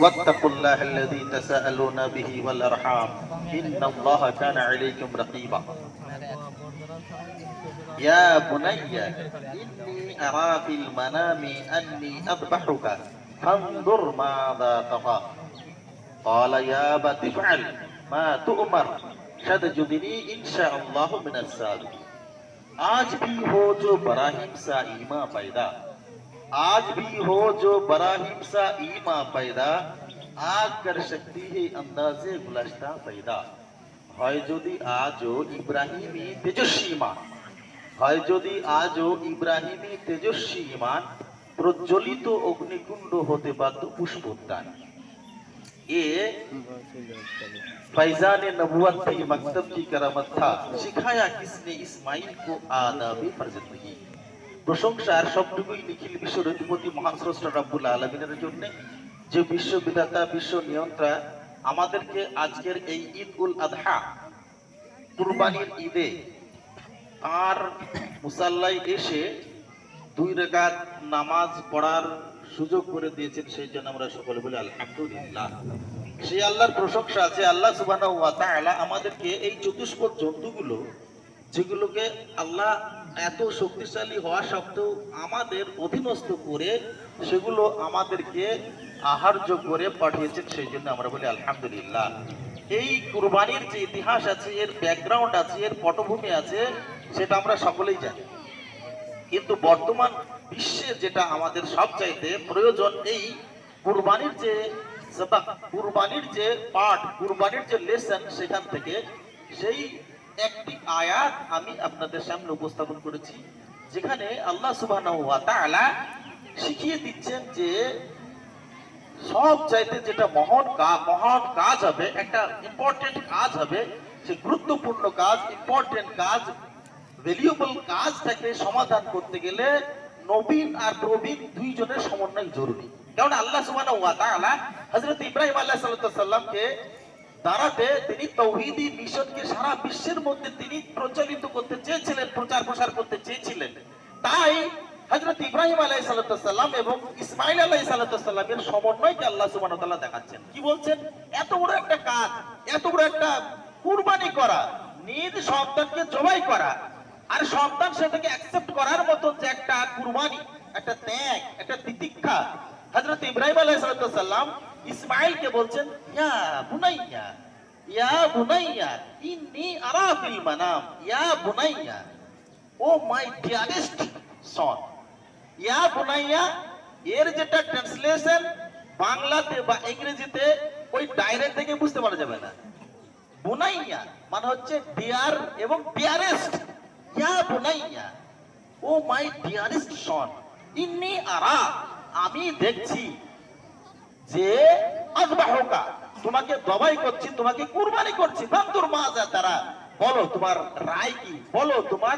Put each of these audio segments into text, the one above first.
واتقوا الله الذي تساءلون به والأرحام إن الله كان عليكم رقيبا يا بني إني أرى في المنام أني أذبحك فانظر ماذا ترى قال يا أبت افعل ما تؤمر ستجدني إن شاء الله من الصابرين आज भी हो जो बराहिम सा ईमा पैदा आज भी हो जो बराहिम सा ईमा पैदा आग कर सकती है अंदाजे गुलस्ता पैदा হয় যদি আজও ইব্রাহিমী তেজস্বী ইমান হয় যদি আজও ইব্রাহিমী তেজস্বী ইমান প্রজ্বলিত অগ্নিকুণ্ড হতে বাধ্য পুষ্পোদ্যান এ फैजान नबुवत थी मकतब की करामत था सिखाया किसने इस्माइल को आदाबे फर्जंदगी প্রশংসার সবটুকুই নিখিল বিশ্বের অধিপতি মহান স্রষ্টা রাব্বুল আলমিনের জন্য। যে বিশ্ব বিধাতা বিশ্ব নিয়ন্ত্রা আমাদেরকে আজকের এই ঈদ উল আদহা কুরবানির ঈদে আর মুসাল্লাই এসে দুই রেখাত নামাজ পড়ার সুযোগ করে দিয়েছেন সেই জন্য আমরা সকলে বলি, আলহামদুলিল্লাহ। সেই আল্লাহর প্রশংসা আছে। আল্লাহ তাআলা আমাদেরকে এই চতুষ্পদ জন্তুগুলো যেগুলোকে আল্লাহ এত শক্তিশালী হওয়া সত্ত্বেও আমাদের অধীনস্থ করে সেগুলো আমাদেরকে আহার্য করে পাঠিয়েছেন সেই জন্য আমরা বলি আলহামদুলিল্লাহ। এই কুরবানির যে ইতিহাস আছে, এর ব্যাকগ্রাউন্ড আছে, এর পটভূমি আছে, সেটা আমরা সকলেই জানি। কিন্তু বর্তমান বিশ্বে যেটা আমাদের সবচাইতে প্রয়োজন, এই কুরবানির যে কুরবানির যে পাঠ কুরবানির যে লেসন সেখান থেকে, সেই একটি আয়াত আমি আপনাদের সামনে উপস্থাপন করেছি, যেখানে আল্লাহ তাআলা শিখিয়ে দিচ্ছেন যে সব চাইতে যেটা মহান কাজ মহান কাজ হবে, একটা ইম্পর্টেন্ট কাজ হবে, সে গুরুত্বপূর্ণ কাজ ইম্পর্টেন্ট কাজ ভ্যালুয়েবল কাজটাকে সমাধান করতে গেলে নবীন আর প্রবীণ দুইজনের সমন্বয় জরুরি। কারণ আল্লাহ তাআলা হযরত ইব্রাহিম আলাইহিস সালামকে দাঁড়াতে তিনি তৌহিদি মিশনকে সারা বিশ্বের মধ্যে তিনি প্রচলিত করতে চেয়েছিলেন, প্রচার প্রসার করতে চেয়েছিলেন। তাই হযরত ইব্রাহিম আলাইহিস সালাম এবং ইসমাইল আলাইহিস সালামের সমন্বয়কে আল্লাহ তাআলা দেখাচ্ছেন। কি বলছেন? এত বড় একটা কাজ, এত বড় একটা কুরবানি করা, নিজ সন্তানকে জবাই করা, আর সন্তান সেটাকে অ্যাকসেপ্ট করার মতো যে একটা কুরবানি, একটা ত্যাগ, একটা তিতিক্ষা। হযরত ইব্রাহিম আলাইহিস সালাম ইসমাইলকে বলছেন, ইয়া বুনাইয়া ইয়া বুনাইয়া, ইন্নী আরা ফিল মানাম, ইয়া বুনাইয়া, ও মাই ডিয়ারেস্ট সন, ইয়া বুনাইয়া, এর যেটা ট্রান্সলেশন বাংলাতে বা ইংরেজিতে ওই ডাইরেক্ট থেকে বুঝতে পারা যাবে না। বুনাইয়া মানে হচ্ছে ডিয়ার এবং ডিয়ারেস্ট ইয়া বুনাইয়া, ও মাই ডিয়ারেস্ট সন, ইন্নি আরা, আমি দেখছি যে আজবাহুকা তোমাকে দবাই করছি, তোমাকে কুরবানি করছি বান্দুর মাজা তারা, বলো তোমার রায় কি? বলো তোমার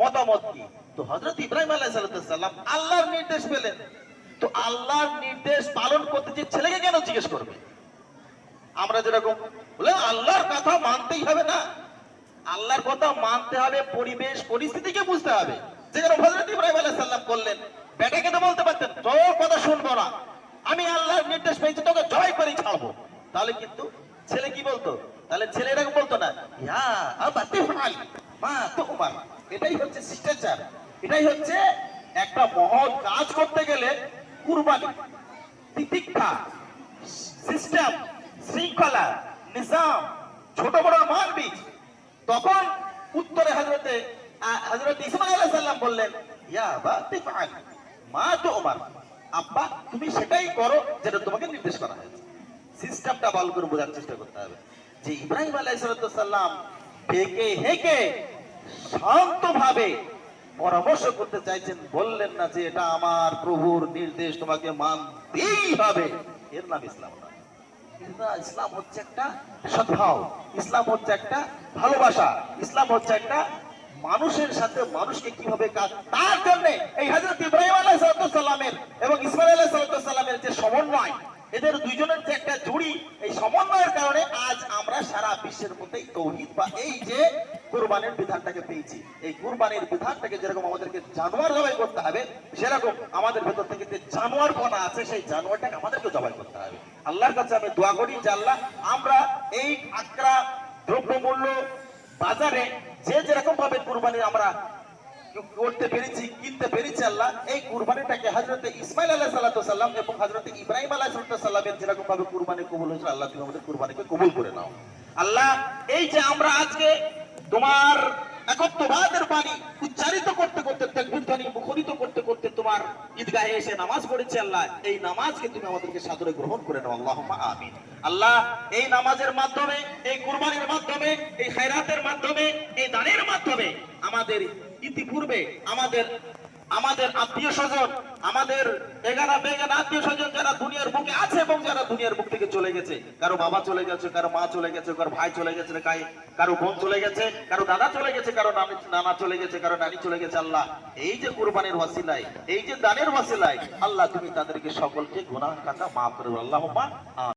মতামত কি? তো হযরত ইব্রাহিম আলাইহিস সালাম আল্লাহর নির্দেশ পেলেন। তো আল্লাহর নির্দেশ পালন করতে যে ছেলেকে কেন জিজ্ঞেস করবে? আমরা যেরকম বলে, আল্লাহর কথা মানতেই হবে না। আল্লাহর কথা মানতে হবে, পরিবেশ, পরিস্থিতিকে বুঝতে হবে। যেখানে হযরত ইব্রাহিম আলাইহিস সালাম করলেন বেটাকে তো বলতে পারতেন, তোর কথা শুনব না। আমি আল্লাহর নির্দেশ পেয়েছি, তোকে জয় করে ছাড়বো। তাহলে কিন্তু ছেলে কি বলতো? তাহলে ছেলে এরকম বলতো না, ইয়া আবাতে ফাল মা তো উমার এটাই হচ্ছে শিষ্টাচার। এটাই হচ্ছে একটা মহৎ কাজ করতে গেলে কুরবানি, তিতিক্ষা, সিস্টেম, শৃঙ্খলা, নিজাম, ছোট বড় মানবিক। তখন উত্তরে হজরতে হজরত ইসমাইল আলাইহিস সালাম বললেন, ইয়া বা তিফআল, মা তো ওমর আব্বা তুমি সেটাই করো যেটা তোমাকে নির্দেশ করা হয়েছে। সিস্টেমটা ভালো করে বোঝার চেষ্টা করতে হবে। যে ইব্রাহিম আলাইহিস সালাম হেকে হেকে শান্তভাবে পরামর্শ করতে চাইছেন বললেন না যে এটা আমার প্রভুর নির্দেশ তোমাকে মানতেই হবে। এর নাম ইসলাম না, ইসলাম হচ্ছে একটা সদ্ভাব ইসলাম হচ্ছে একটা ভালোবাসা ইসলাম হচ্ছে একটা মানুষের সাথে মানুষকে কীভাবে কাজ তার জন্য এই হযরত ইব্রাহিম আলাইহিস সালামের এবং ইসমাইল আলাইহিস সালামের যে সমন্বয়, এদের দুইজনের যে একটা জুড়ি, এই সমন্বয়ের কারণে আজ আমরা সারা বিশ্বের মধ্যে তৌহিদ বা এই যে কুরবানির বিধানটাকে পেয়েছি। এই কুরবানির বিধানটাকে যেরকম আমাদেরকে জানোয়ার জবাই করতে হবে, সেরকম আমাদের ভেতর থেকে যে জানোয়ার বনা আছে, সেই জানোয়ারটাকে আমাদেরকে জবাই করতে হবে। আল্লাহর কাছে আমি দোয়া করি যে আল্লাহ, আমরা এই আকরা দ্রব্যমূল্য বাজারে যে যেরকম ভাবে কুরবানি আমরা করতে পেরেছি, কিনতে পেরেছি আল্লাহ, এই কুরবানিটাকে হজরতে ইসমাইল আল্লাহ সাল্লা সাল্লাম এবং হজরতে ইব্রাহিম আল্লাহ সাল্লামের যেরকম ভাবে কুরবানি কবুল হয়েছিল আল্লাহ তুমি আমাদের কুরবানিকে কবুল করে নাও। আল্লাহ, এই যে আমরা আজকে তোমার একত্ববাদের বাণী উচ্চারিত করতে করতে ধ্বনি মুখরিত করতে করতে তোমার ঈদগাহে এসে নামাজ পড়েছে আল্লাহ। এই নামাজকে তুমি আমাদেরকে সাদরে গ্রহণ করে নাও আল্লাহ আমিন। আল্লাহ, এই নামাজের মাধ্যমে, এই কুরবানির মাধ্যমে, এই খায়রাতের মাধ্যমে, এই দানের মাধ্যমে আমাদের ইতিপূর্বে আমাদের আমাদের আত্মীয় স্বজন, আমাদের এগারা বেগান আত্মীয় স্বজন যারা দুনিয়ার বুকে আছে এবং যারা দুনিয়ার বুক থেকে চলে গেছে, কারও বাবা চলে গেছে, কারও মা চলে গেছে, কারও ভাই চলে গেছে কাই- কারও বোন চলে গেছে, কারও দাদা চলে গেছে, কারও নানি চলে গেছে, কারও নানি চলে গেছে, আল্লাহ, এই যে কুরবানির ওয়াসিলায়, এই যে দানের ওয়াসিলায়, আল্লাহ তুমি তাদেরকে সকলকে গুনাহ কাটা মাফ করে। আল্লাহুম্মা, আমিন